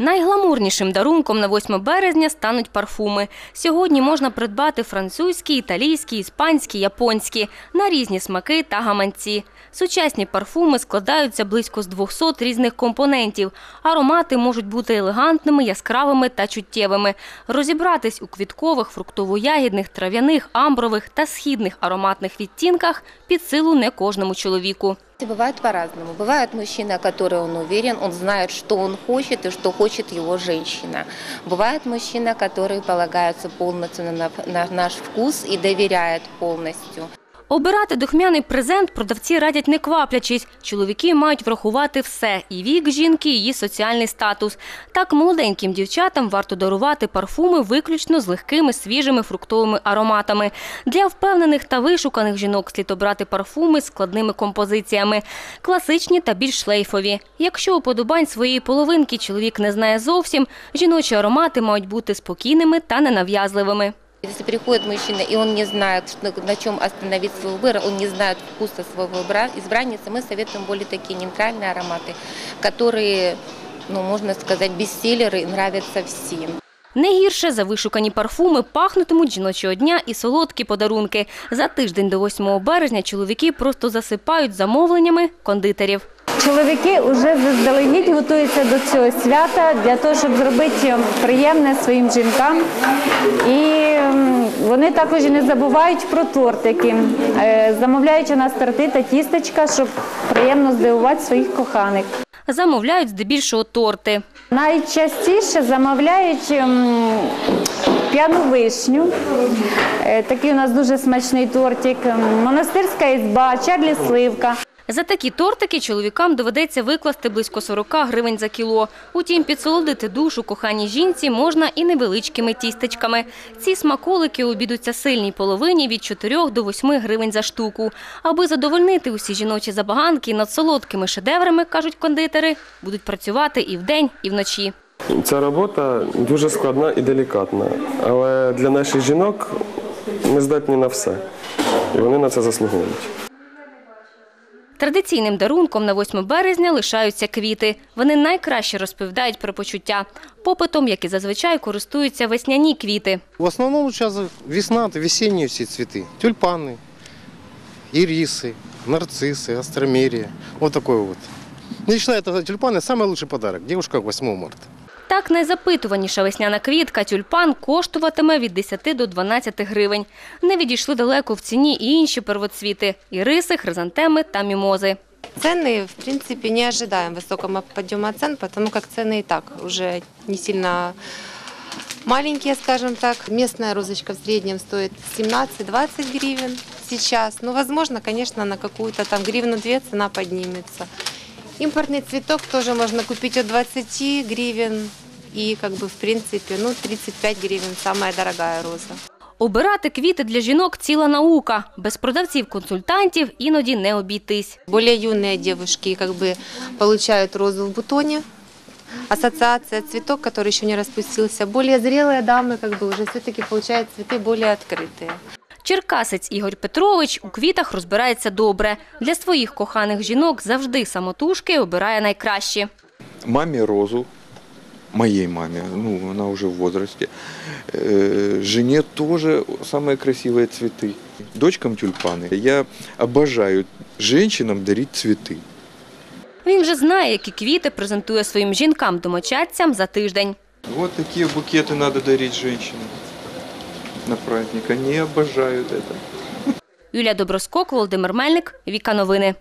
Найгламурнішим дарунком на 8 березня стануть парфуми. Сьогодні можна придбати французькі, італійські, іспанські, японські на різні смаки та гаманці. Сучасні парфуми складаються близько з 200 різних компонентів. Аромати можуть бути елегантними, яскравими та чуттєвими. Розібратись у квіткових, фруктово-ягідних, трав'яних, амбрових та східних ароматних відтінках під силу не кожному чоловіку. Бывает по-разному. Бывает мужчина, который он уверен, он знает, что он хочет и что хочет его женщина. Бывает мужчина, который полагается полностью на, на наш вкус и доверяет полностью. Обирати духмяний презент продавці радять не кваплячись. Чоловіки мають врахувати все – і вік жінки, і її соціальний статус. Так, молоденьким дівчатам варто дарувати парфуми виключно з легкими, свіжими фруктовими ароматами. Для впевнених та вишуканих жінок слід обрати парфуми складними композиціями – класичні та більш шлейфові. Якщо уподобань своєї половинки чоловік не знає зовсім, жіночі аромати мають бути спокійними та ненав'язливими. Если приходит мужчина, и он не знает, что- на чем остановить свой выбор, он не знает вкуса своего избра- избранницы, мы советуем более такие нейтральные ароматы, которые, ну, можно сказать, бестселлеры и нравятся всем. Не гірше за вишукані парфуми пахнутимуть жіночого дня і солодкі подарунки. За тиждень до 8 березня чоловіки просто засипають замовленнями кондитерів. Чоловіки вже заздалегідь готуються до цього свята для того, щоб зробити приємне своїм жінкам. І м, вони також не забувають про тортики, е, замовляють нас торти та тістечка, щоб приємно здивувати своїх коханих. Замовляють здебільшого торти. Найчастіше замовляють ем, п'яну вишню. Е, Такий у нас дуже смачний тортик. Ем, Монастирська ізба, Чарлі Сливка. За такі тортики чоловікам доведеться викласти близько 40 гривень за кіло. Утім, підсолодити душу коханій жінці можна і невеличкими тістечками. Ці смаколики обідуться сильній половині від 4 до 8 гривень за штуку. Аби задовольнити усі жіночі забаганки над солодкими шедеврами, кажуть кондитери, будуть працювати і вдень, і вночі. Ця робота дуже складна і делікатна, але для наших жінок ми здатні на все. І вони на це заслуговують. Традиційним дарунком на 8 березня лишаються квіти. Вони найкраще розповідають про почуття. Попитом, як і зазвичай, користуються весняні квіти. В основном сейчас весна, это весенние все цветы. Тюльпаны, ирисы, нарциссы, астромерия. Вот такой вот. Лично это тюльпаны самый лучший подарок девушка к 8 марта. Так, найзапитуваніша весняна квітка тюльпан коштуватиме від 10 до 12 гривень. Не відійшли далеко в ціні і інші первоцвіти – іриси, хризантеми та мімози. Цены, в принципе, не ожидаем высокого подъема цен, потому как цены и так уже не сильно маленькие, скажем так. Местная розочка в среднем стоит 17-20 гривен сейчас. Ну, возможно, конечно, на какую-то там гривну-две цена поднимется. Импортный цветок тоже можно купить от 20 гривен и, как бы, в принципе, ну, 35 гривен самая дорогая роза. Обирати квіти для жінок – ціла наука. Без продавців-консультантів іноді не обійтись. Более юные девушки как бы получают розу в бутоне. Ассоциация цветок, который еще не распустился. Более зрелые дамы как бы уже все-таки получают цветы более открытые. Черкасець Ігор Петрович у квітах розбирається добре. Для своїх коханих жінок завжди самотужки обирає найкращі. маме розу, моей маме, ну, она уже в возрасте, Э, жене тоже самые красивые цветы, дочкам тюльпаны. Я обожаю женщинам дарить цветы. Він вже знає, які квіти презентує своїм жінкам-домочадцям за тиждень. Вот такие букеты надо дарить женщинам на праздник. Они обожают это. Юлія Доброскок, Володимир Мельник, Віка Новини.